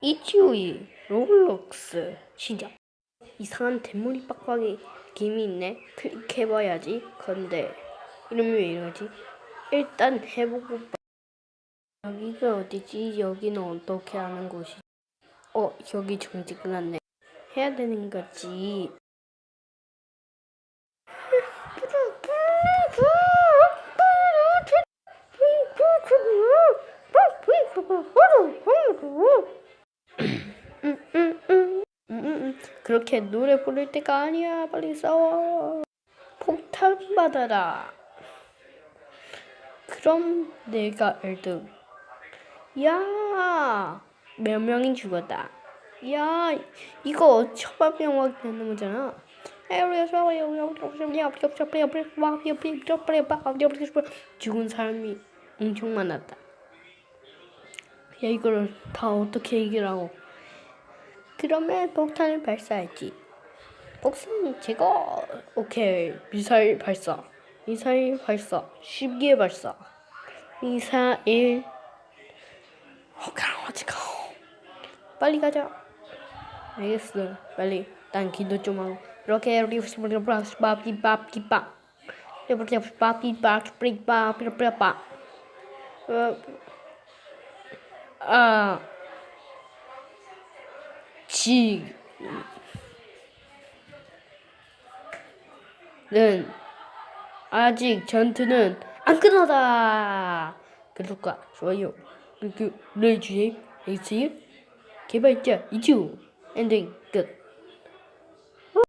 이치오이 로블록스. 시작 이상한 대머리 빡빡이 게임이 있네. 클릭해봐야지. 건데 이름이 왜 이러지? 일단 해보고 봐. 여기가 어디지? 여기는 어떻게 하는 곳이 어 여기 정지 끝났네. 해야 되는 거지 그렇게 노래 부를 때가 아니야. 빨리 싸워. 폭탄 받아라. 그럼 내가 1등. 야, 몇 명이 죽었다. 야, 이거 천만 명밖에 안 넘었잖아. 죽은 사람이 엄청 많았다. 야, 이걸 다 어떻게 이기라고. 그러면 폭탄을 발사했지. 폭탄 제거. 오케이. 미사일 발사. 미사일 발사. 쉽게 발사. 미사일. 호가 어디가? 빨리 가자. 알겠어. 빨리. 난 기도 좀 하고. 이렇게 우리 밥기 밥기 밥. 이렇게 밥기 밥 스프링 밥 이렇게 밥. 아. 지. 는 아직 전투는 안 끝나다. 구독과 좋아요 그리고 눌러주세요. 알겠어요? 개발자 이주 엔딩 끝.